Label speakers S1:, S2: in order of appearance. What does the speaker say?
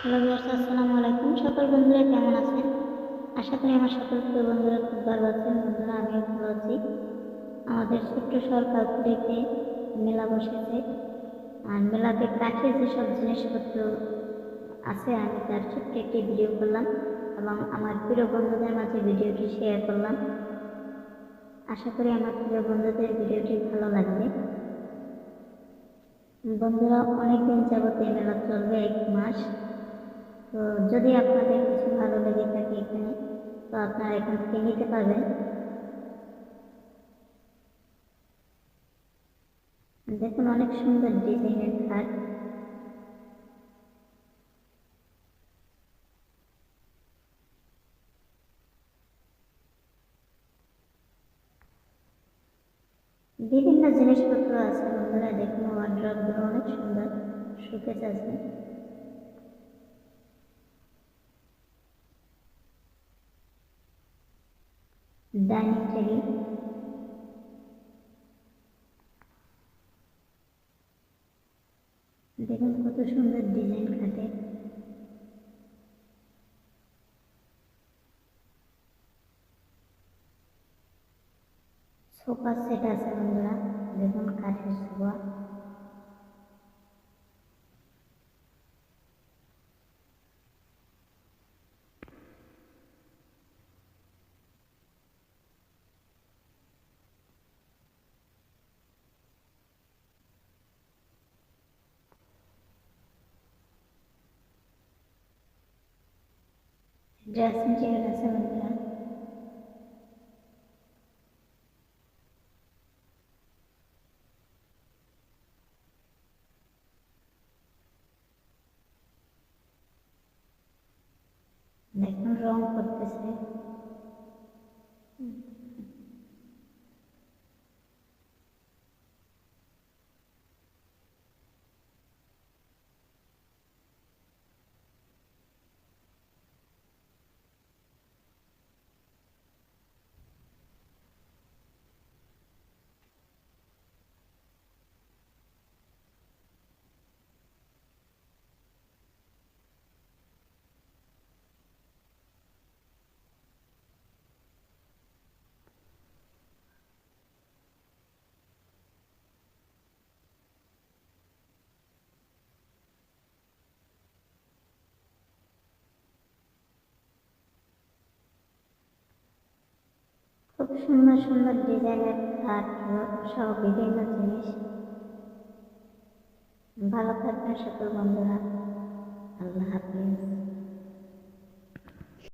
S1: Hello viewers, আসসালামু আলাইকুম। সকল বন্ধুরা কেমন আছেন? আশা করি আমার সকল প্রিয় বন্ধুরা খুব ভালো আছেন। বন্ধুরা, আমিও ভালো আছি। আমাদের ছোট্ট শহর কালপুরিতে মেলা বসেছে। আর মেলাতে কাঠের যেসব জিনিসপত্র আছে, আমি তার ছোট্ট একটি ভিডিও করলাম এবং আমার প্রিয় বন্ধুদের মাঝে ভিডিওটি শেয়ার করলাম। আশা করি আমার প্রিয় বন্ধুদের ভিডিওটি ভালো লাগবে। বন্ধুরা, অনেকদিন যাবত এই মেলা চলবে, এক মাস। তো যদি আপনাদের কিছু ভালো লেগে থাকে এখানে, তো আপনারা এখান থেকে নিতে পারবেন। দেখুন, অনেক সুন্দর ডিজাইনের খাট বিভিন্ন জিনিসপত্র আছে বন্ধুরা, দেখুন ওয়ার্ড্রপগুলো অনেক সুন্দর শোকেস আছে। টেবিল দেখুন কত সুন্দর ডিজাইন খাটে সোফা সেট আছে বন্ধুরা দেখুন কাঠের সোফা ড্রেসিং টেবিল আছে বন্ধুরা দেখুন রং করতেছে খুব সুন্দর সুন্দর ডিজাইনের হাত সহ বিভিন্ন জিনিস। ভালো থাকবেন সকল বন্ধুরা। আল্লাহ হাফিজ।